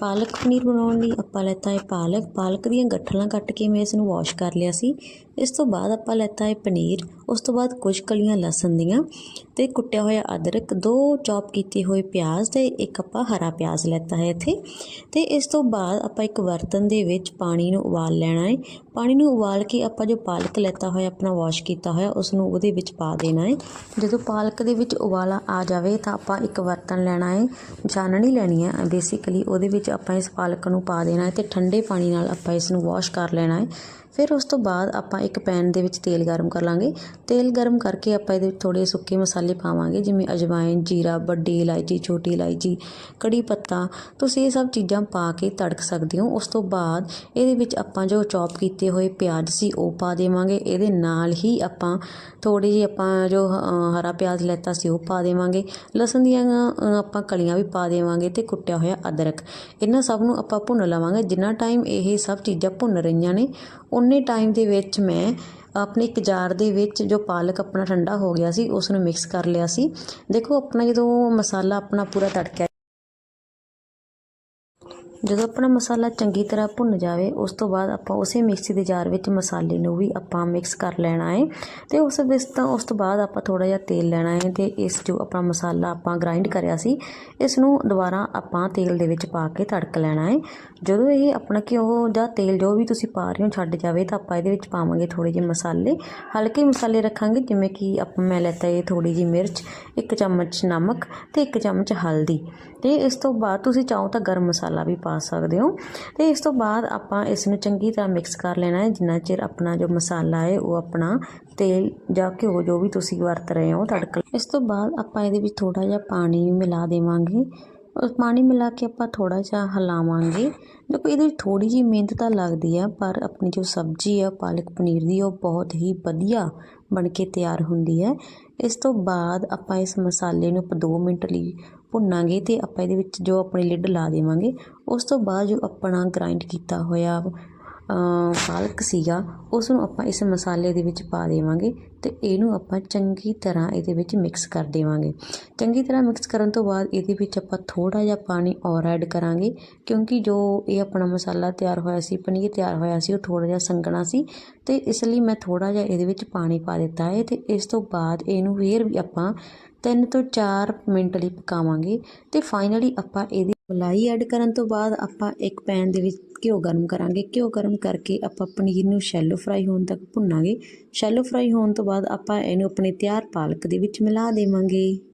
ਪਾਲਕ ਪਨੀਰ ਬਣਾਉਣ ਲਈ ਆਪਾਂ ਲੈਤਾ ਹੈ ਪਾਲਕ। ਪਾਲਕ ਦੀਆਂ ਗੱਠਲਾਂ ਕੱਟ ਕੇ ਮੈਂ ਇਸ ਨੂੰ ਵਾਸ਼ ਕਰ ਲਿਆ ਸੀ। ਇਸ ਤੋਂ ਬਾਅਦ ਆਪਾਂ ਲੈਤਾ ਹੈ ਪਨੀਰ। ਉਸ ਤੋਂ ਬਾਅਦ ਕੁਝ ਕਲੀਆਂ ਲਸਣ ਦੀਆਂ ਤੇ ਕੁੱਟਿਆ ਹੋਇਆ ਅਦਰਕ, ਦੋ ਚੌਪ ਕੀਤੇ ਹੋਏ ਪਿਆਜ਼ ਤੇ ਇੱਕ ਆਪਾਂ ਹਰਾ ਪਿਆਜ਼ ਲੈਤਾ ਹੈ ਇੱਥੇ। ਤੇ ਇਸ ਤੋਂ ਬਾਅਦ ਆਪਾਂ ਇੱਕ ਬਰਤਨ ਦੇ ਵਿੱਚ ਪਾਣੀ ਨੂੰ ਉਬਾਲ ਲੈਣਾ ਹੈ। ਪਾਣੀ ਨੂੰ ਉਬਾਲ ਕੇ ਆਪਾਂ ਜੋ ਪਾਲਕ ਲੈਤਾ ਹੋਇਆ, ਆਪਣਾ ਵਾਸ਼ ਕੀਤਾ ਹੋਇਆ ਉਸ ਨੂੰ ਉਹਦੇ ਵਿੱਚ ਪਾ ਦੇਣਾ ਹੈ। ਜਦੋਂ ਪਾਲਕ ਦੇ ਵਿੱਚ ਉਬਾਲਾ ਆ ਜਾਵੇ ਤਾਂ ਆਪਾਂ ਇੱਕ ਬਰਤਨ ਲੈਣਾ ਹੈ। ਛਾਨਣੀ ਲੈਣੀ ਹੈ। ਬੇਸਿਕਲੀ ਉਹਦੇ ਵਿੱਚ ਆਪਾਂ ਇਸ ਪਾਲਕ ਨੂੰ ਪਾ ਦੇਣਾ ਹੈ ਤੇ ਠੰਡੇ ਪਾਣੀ ਨਾਲ ਆਪਾਂ ਇਸ ਨੂੰ ਵਾਸ਼ ਕਰ ਲੈਣਾ ਹੈ। ਫਿਰ ਉਸ ਤੋਂ ਬਾਅਦ ਆਪਾਂ ਇੱਕ ਪੈਨ ਦੇ ਵਿੱਚ ਤੇਲ ਗਰਮ ਕਰ ਲਾਂਗੇ। ਤੇਲ ਗਰਮ ਕਰਕੇ ਆਪਾਂ ਇਹਦੇ ਵਿੱਚ ਥੋੜੇ ਸੁੱਕੇ ਮਸਾਲੇ ਪਾਵਾਂਗੇ ਜਿਵੇਂ ਅਜਵਾਇਨ ਜੀਰਾ ਵੱਡੀ ਇਲਾਇਚੀ ਛੋਟੀ ਇਲਾਇਚੀ ਕੜੀ ਪੱਤਾ। ਤੁਸੀਂ ਇਹ ਸਭ ਚੀਜ਼ਾਂ ਪਾ ਕੇ ਤੜਕ ਸਕਦੇ ਹੋ। ਉਸ ਤੋਂ ਬਾਅਦ ਇਹਦੇ ਵਿੱਚ ਆਪਾਂ ਜੋ ਚੌਪ ਕੀਤੇ ਹੋਏ ਪਿਆਜ਼ ਸੀ ਉਹ ਪਾ ਦੇਵਾਂਗੇ। ਇਹਦੇ ਨਾਲ ਹੀ ਆਪਾਂ ਥੋੜੀ ਜਿਹੀ ਆਪਾਂ ਜੋ ਅ, ਹਰਾ ਪਿਆਜ਼ ਲੈਤਾ ਸੀ ਉਹ ਪਾ ਦੇਵਾਂਗੇ। ਲਸਣ ਦੀਆਂ ਆਪਾਂ ਕਲੀਆਂ ਵੀ ਪਾ ਦੇਵਾਂਗੇ ਤੇ ਕੁੱਟਿਆ ਹੋਇਆ ਅਦਰਕ। ਇਹਨਾਂ ਸਭ ਨੂੰ ਆਪਾਂ ਭੁੰਨ ਲਵਾਂਗੇ। ਜਿੰਨਾ ਟਾਈਮ ਇਹ ਸਭ ਚੀਜ਼ਾਂ ਭੁੰਨ ਰਹੀਆਂ ਨੇ ਉਹ ਉਨੇ ਟਾਈਮ ਦੇ ਵਿੱਚ ਮੈਂ ਆਪਣੇ ਇੱਕ ਜਾਰ ਦੇ ਵਿੱਚ ਜੋ ਪਾਲਕ ਆਪਣਾ ਠੰਡਾ ਹੋ ਗਿਆ ਸੀ ਉਸ ਨੂੰ ਮਿਕਸ ਕਰ ਲਿਆ ਸੀ। ਦੇਖੋ, ਆਪਣਾ ਜਦੋਂ ਮਸਾਲਾ ਆਪਣਾ ਪੂਰਾ ਤੜਕਿਆ ਜਦੋਂ ਆਪਣਾ ਮਸਾਲਾ ਚੰਗੀ ਤਰ੍ਹਾਂ ਭੁੰਨ ਜਾਵੇ, ਉਸ ਤੋਂ ਬਾਅਦ ਆਪਾਂ ਉਸੇ ਮਿਕਸੀ ਦੇ ਜਾਰ ਵਿੱਚ ਮਸਾਲੇ ਨੂੰ ਵੀ ਆਪਾਂ ਮਿਕਸ ਕਰ ਲੈਣਾ ਹੈ ਤੇ ਉਸ ਵਿੱਚ ਤਾਂ ਉਸ ਤੋਂ ਬਾਅਦ ਆਪਾਂ ਥੋੜਾ ਜਿਹਾ ਤੇਲ ਲੈਣਾ ਹੈ ਤੇ ਇਸ ਜੋ ਆਪਣਾ ਮਸਾਲਾ ਆਪਾਂ ਗ੍ਰਾਈਂਡ ਕਰਿਆ ਸੀ, ਇਸ ਨੂੰ ਦੁਬਾਰਾ ਆਪਾਂ ਤੇਲ ਦੇ ਵਿੱਚ ਪਾ ਕੇ ਤੜਕ ਲੈਣਾ ਹੈ ਜਦੋਂ ਇਹ ਆਪਣਾ ਘਿਓ ਜਾਂ ਤੇਲ ਜੋ ਵੀ ਤੁਸੀਂ ਪਾ ਰਹੇ ਹੋ ਛੱਡ ਜਾਵੇ ਤਾਂ ਆਪਾਂ ਇਹਦੇ ਵਿੱਚ ਪਾਵਾਂਗੇ ਥੋੜੇ ਜਿਹੇ ਮਸਾਲੇ। ਹਲਕੇ ਮਸਾਲੇ ਰੱਖਾਂਗੇ, ਜਿਵੇਂ ਕਿ ਆਪਾਂ ਮੈਂ ਲੈਤਾ ਇਹ ਥੋੜੀ ਜਿਹੀ ਮਿਰਚ, ਇੱਕ ਚਮਚ ਨਮਕ ਤੇ ਇੱਕ ਚਮਚ ਹਲਦੀ। ਤੇ ਇਸ ਤੋਂ ਬਾਅਦ ਤੁਸੀਂ ਚਾਹੋ ਤਾਂ ਗਰਮ ਮਸਾਲਾ ਵੀ ਪਾ ਪਾ ਸਕਦੇ ਹੋ। ਤੇ ਇਸ ਤੋਂ ਬਾਅਦ ਆਪਾਂ ਇਸ ਨੂੰ ਚੰਗੀ ਤਰ੍ਹਾਂ ਮਿਕਸ ਕਰ ਲੈਣਾ ਹੈ। ਜਿੰਨਾ ਚਿਰ ਆਪਣਾ ਜੋ ਮਸਾਲਾ ਹੈ, ਉਹ ਆਪਣਾ ਤੇਲ ਜਾਂ ਘਿਓ ਜੋ ਵੀ ਤੁਸੀਂ ਵਰਤ ਰਹੇ ਹੋ, ਤੜਕਾ ਇਸ ਤੋਂ ਬਾਅਦ ਆਪਾਂ ਇਹਦੇ ਵਿੱਚ ਥੋੜਾ ਜਿਹਾ ਪਾਣੀ ਮਿਲਾ ਦੇਵਾਂਗੇ। ਉਸ ਪਾਣੀ ਮਿਲਾ ਕੇ ਆਪਾਂ ਥੋੜਾ ਜਿਹਾ ਹਿਲਾਵਾਂਗੇ। ਦੇਖੋ, ਇਹਦੇ ਵਿੱਚ ਥੋੜੀ ਜਿਹੀ ਮਿਹਨਤ ਤਾਂ ਲੱਗਦੀ ਆ ਪਰ ਆਪਣੀ ਜੋ ਸਬਜ਼ੀ ਆ ਪਾਲਕ ਪਨੀਰ ਦੀ, ਉਹ ਬਹੁਤ ਹੀ ਵਧੀਆ ਬਣ ਕੇ ਤਿਆਰ ਹੁੰਦੀ ਹੈ। ਇਸ ਤੋਂ ਬਾਅਦ ਆਪਾਂ ਇਸ ਮਸਾਲੇ ਨੂੰ ਆਪਾਂ 2 ਮਿੰਟ ਲਈ ਭੁੰਨਾਂਗੇ ਤੇ ਆਪਾਂ ਇਹਦੇ ਵਿੱਚ ਜੋ ਆਪਣੀ ਲਿਡ ਲਾ ਦੇਵਾਂਗੇ, ਉਸ ਤੋਂ ਬਾਅਦ ਜੋ ਆਪਣਾ ਗ੍ਰਾਈਂਡ ਕੀਤਾ ਹੋਇਆ ਪਾਲਕ ਸੀਗਾ ਉਸ ਨੂੰ ਆਪਾਂ ਇਸ ਮਸਾਲੇ ਦੇ ਵਿੱਚ ਪਾ ਦੇਵਾਂਗੇ ਅਤੇ ਇਹਨੂੰ ਆਪਾਂ ਚੰਗੀ ਤਰ੍ਹਾਂ ਇਹਦੇ ਵਿੱਚ ਮਿਕਸ ਕਰ ਦੇਵਾਂਗੇ। ਚੰਗੀ ਤਰ੍ਹਾਂ ਮਿਕਸ ਕਰਨ ਤੋਂ ਬਾਅਦ ਇਹਦੇ ਵਿੱਚ ਆਪਾਂ ਥੋੜ੍ਹਾ ਜਿਹਾ ਪਾਣੀ ਔਰ ਐਡ ਕਰਾਂਗੇ, ਕਿਉਂਕਿ ਜੋ ਇਹ ਆਪਣਾ ਮਸਾਲਾ ਤਿਆਰ ਹੋਇਆ ਸੀ, ਪਨੀਰ ਤਿਆਰ ਹੋਇਆ ਸੀ, ਉਹ ਥੋੜ੍ਹਾ ਜਿਹਾ ਸੰਘਣਾ ਸੀ ਅਤੇ ਇਸ ਲਈ ਮੈਂ ਥੋੜ੍ਹਾ ਜਿਹਾ ਇਹਦੇ ਵਿੱਚ ਪਾਣੀ ਪਾ ਦਿੱਤਾ ਹੈ ਅਤੇ ਇਸ ਤੋਂ ਬਾਅਦ ਇਹਨੂੰ ਫੇਰ ਵੀ ਆਪਾਂ ਤਿੰਨ ਤੋਂ 4 ਮਿੰਟ ਲਈ ਪਕਾਵਾਂਗੇ ਅਤੇ ਫਾਈਨਲੀ ਆਪਾਂ ਇਹਦੀ ਮਲਾਈ ਐਡ ਕਰਨ ਤੋਂ ਬਾਅਦ ਆਪਾਂ ਇੱਕ ਪੈਨ ਦੇ ਵਿੱਚ ਘਿਓ ਗਰਮ ਕਰਾਂਗੇ। ਘਿਓ ਗਰਮ ਕਰਕੇ ਆਪਾਂ ਪਨੀਰ ਨੂੰ ਸ਼ੈਲੋ ਫਰਾਈ ਹੋਣ ਤੱਕ ਭੁੰਨਾਂਗੇ। ਸ਼ੈਲੋ ਫਰਾਈ ਹੋਣ ਤੋਂ ਬਾਅਦ ਆਪਾਂ ਇਹਨੂੰ ਆਪਣੇ ਤਿਆਰ ਪਾਲਕ ਦੇ ਵਿੱਚ ਮਿਲਾ ਦੇਵਾਂਗੇ।